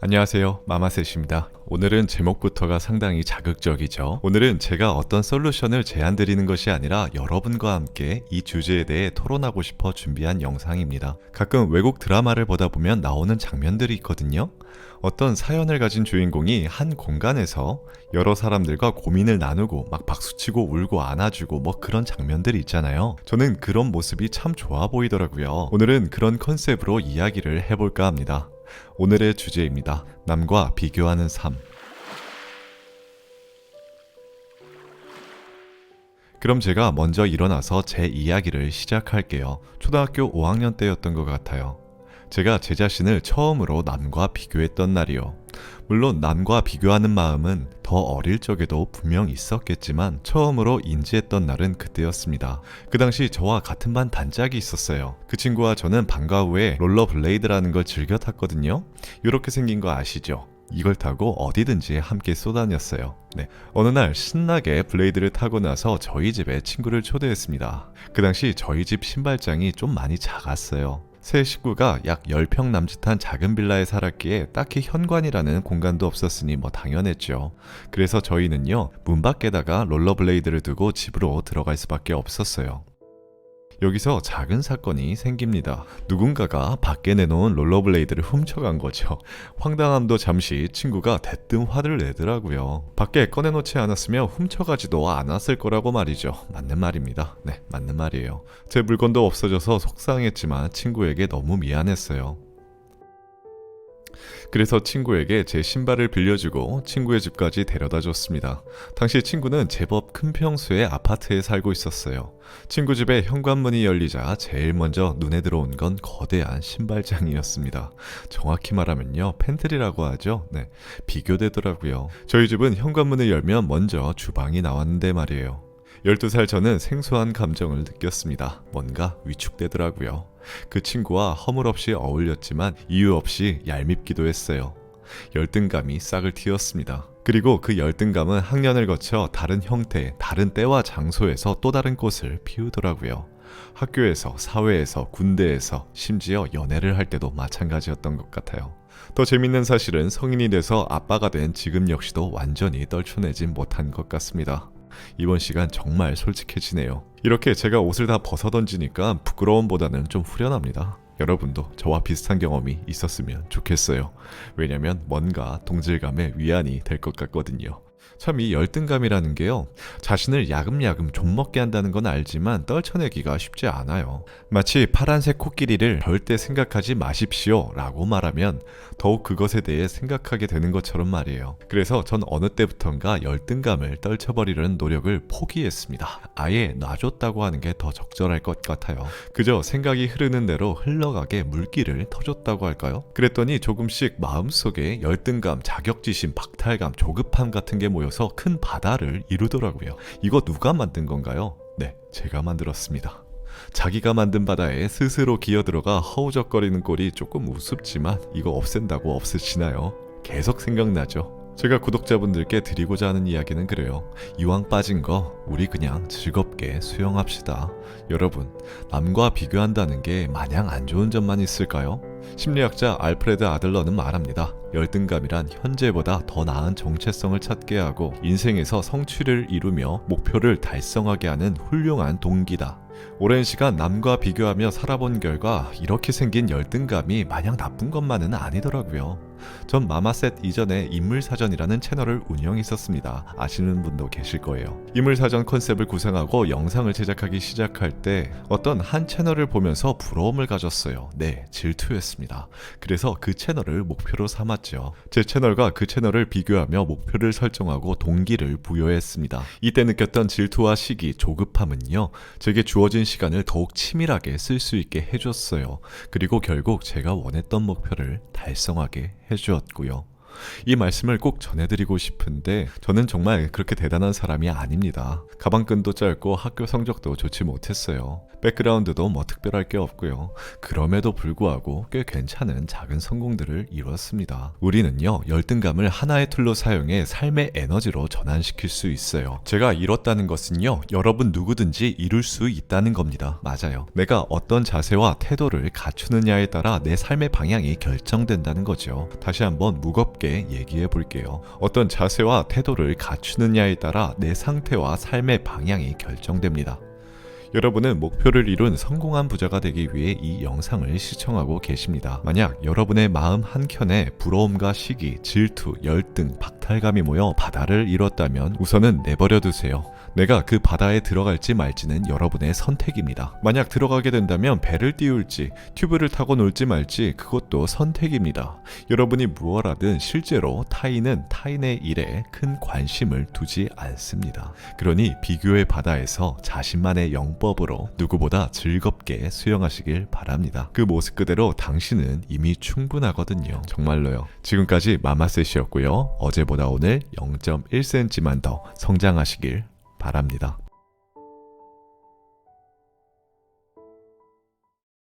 안녕하세요. 마마셋입니다. 오늘은 제목부터가 상당히 자극적이죠. 오늘은 제가 어떤 솔루션을 제안 드리는 것이 아니라 여러분과 함께 이 주제에 대해 토론하고 싶어 준비한 영상입니다. 가끔 외국 드라마를 보다 보면 나오는 장면들이 있거든요. 어떤 사연을 가진 주인공이 한 공간에서 여러 사람들과 고민을 나누고 막 박수치고 울고 안아주고 뭐 그런 장면들이 있잖아요. 저는 그런 모습이 참 좋아 보이더라고요. 오늘은 그런 컨셉으로 이야기를 해볼까 합니다. 오늘의 주제입니다. 남과 비교하는 삶. 그럼 제가 먼저 일어나서 제 이야기를 시작할게요. 초등학교 5학년 때였던 것 같아요. 제가 제 자신을 처음으로 남과 비교했던 날이요. 물론 남과 비교하는 마음은 더 어릴 적에도 분명 있었겠지만 처음으로 인지했던 날은 그때였습니다. 그 당시 저와 같은 반 단짝이 있었어요. 그 친구와 저는 방과 후에 롤러블레이드라는 걸 즐겨 탔거든요. 이렇게 생긴 거 아시죠? 이걸 타고 어디든지 함께 쏘다녔어요. 네. 어느 날 신나게 블레이드를 타고 나서 저희 집에 친구를 초대했습니다. 그 당시 저희 집 신발장이 좀 많이 작았어요. 세 식구가 약 10평 남짓한 작은 빌라에 살았기에 딱히 현관이라는 공간도 없었으니 뭐 당연했죠. 그래서 저희는요, 문 밖에다가 롤러블레이드를 두고 집으로 들어갈 수밖에 없었어요. 여기서 작은 사건이 생깁니다. 누군가가 밖에 내놓은 롤러블레이드를 훔쳐간 거죠. 황당함도 잠시 친구가 대뜸 화를 내더라고요. 밖에 꺼내놓지 않았으면 훔쳐가지도 않았을 거라고 말이죠. 맞는 말입니다. 네, 맞는 말이에요. 제 물건도 없어져서 속상했지만 친구에게 너무 미안했어요. 그래서 친구에게 제 신발을 빌려주고 친구의 집까지 데려다 줬습니다. 당시 친구는 제법 큰 평수의 아파트에 살고 있었어요. 친구 집에 현관문이 열리자 제일 먼저 눈에 들어온 건 거대한 신발장이었습니다. 정확히 말하면요, 팬트리라고 하죠. 네, 비교되더라고요. 저희 집은 현관문을 열면 먼저 주방이 나왔는데 말이에요. 12살 저는 생소한 감정을 느꼈습니다. 뭔가 위축되더라고요. 그 친구와 허물없이 어울렸지만 이유 없이 얄밉기도 했어요. 열등감이 싹을 틔웠습니다. 그리고 그 열등감은 학년을 거쳐 다른 형태, 다른 때와 장소에서 또 다른 꽃을 피우더라고요. 학교에서, 사회에서, 군대에서, 심지어 연애를 할 때도 마찬가지였던 것 같아요. 더 재밌는 사실은 성인이 돼서 아빠가 된 지금 역시도 완전히 떨쳐내진 못한 것 같습니다. 이번 시간 정말 솔직해지네요. 이렇게 제가 옷을 다 벗어 던지니까 부끄러움보다는 좀 후련합니다. 여러분도 저와 비슷한 경험이 있었으면 좋겠어요. 왜냐면 뭔가 동질감의 위안이 될 것 같거든요. 참 이 열등감이라는 게요. 자신을 야금야금 좀먹게 한다는 건 알지만 떨쳐내기가 쉽지 않아요. 마치 파란색 코끼리를 절대 생각하지 마십시오 라고 말하면 더욱 그것에 대해 생각하게 되는 것처럼 말이에요. 그래서 전 어느 때부턴가 열등감을 떨쳐버리려는 노력을 포기했습니다. 아예 놔줬다고 하는 게 더 적절할 것 같아요. 그저 생각이 흐르는 대로 흘러가게 물기를 터줬다고 할까요? 그랬더니 조금씩 마음속에 열등감, 자격지심, 박탈감, 조급함 같은 게 모여서 큰 바다를 이루더라고요. 이거 누가 만든 건가요? 네, 제가 만들었습니다. 자기가 만든 바다에 스스로 기어들어가 허우적거리는 꼴이 조금 우습지만 이거 없앤다고 없으시나요? 계속 생각나죠? 제가 구독자분들께 드리고자 하는 이야기는 그래요. 이왕 빠진 거 우리 그냥 즐겁게 수영합시다. 여러분, 남과 비교한다는 게 마냥 안 좋은 점만 있을까요? 심리학자 알프레드 아들러는 말합니다. 열등감이란 현재보다 더 나은 정체성을 찾게 하고 인생에서 성취를 이루며 목표를 달성하게 하는 훌륭한 동기다. 오랜 시간 남과 비교하며 살아본 결과 이렇게 생긴 열등감이 마냥 나쁜 것만은 아니더라고요. 전 마마셋 이전에 인물사전이라는 채널을 운영했었습니다. 아시는 분도 계실 거예요. 인물사전 컨셉을 구상하고 영상을 제작하기 시작할 때 어떤 한 채널을 보면서 부러움을 가졌어요. 네, 질투했습니다. 그래서 그 채널을 목표로 삼았죠. 제 채널과 그 채널을 비교하며 목표를 설정하고 동기를 부여했습니다. 이때 느꼈던 질투와 시기, 조급함은요, 제게 주어 진 시간을 더욱 치밀하게 쓸 수 있게 해줬어요. 그리고 결국 제가 원했던 목표를 달성하게 해주었고요. 이 말씀을 꼭 전해드리고 싶은데 저는 정말 그렇게 대단한 사람이 아닙니다. 가방끈도 짧고 학교 성적도 좋지 못했어요. 백그라운드도 뭐 특별할 게 없고요. 그럼에도 불구하고 꽤 괜찮은 작은 성공들을 이뤘습니다. 우리는요, 열등감을 하나의 툴로 사용해 삶의 에너지로 전환시킬 수 있어요. 제가 이뤘다는 것은요, 여러분 누구든지 이룰 수 있다는 겁니다. 맞아요. 내가 어떤 자세와 태도를 갖추느냐에 따라 내 삶의 방향이 결정된다는 거죠. 다시 한번 무겁 게 얘기해 볼게요. 어떤 자세와 태도를 갖추느냐에 따라 내 상태와 삶의 방향이 결정됩니다. 여러분은 목표를 이룬 성공한 부자가 되기 위해 이 영상을 시청하고 계십니다. 만약 여러분의 마음 한켠에 부러움과 시기, 질투, 열등, 박탈감이 모여 바다를 잃었다면 우선은 내버려 두세요. 내가 그 바다에 들어갈지 말지는 여러분의 선택입니다. 만약 들어가게 된다면 배를 띄울지, 튜브를 타고 놀지 말지 그것도 선택입니다. 여러분이 무엇 하든 실제로 타인은 타인의 일에 큰 관심을 두지 않습니다. 그러니 비교의 바다에서 자신만의 영법으로 누구보다 즐겁게 수영하시길 바랍니다. 그 모습 그대로 당신은 이미 충분하거든요. 정말로요. 지금까지 마마셋이었고요. 어제보다 오늘 0.1cm만 더 성장하시길 바랍니다.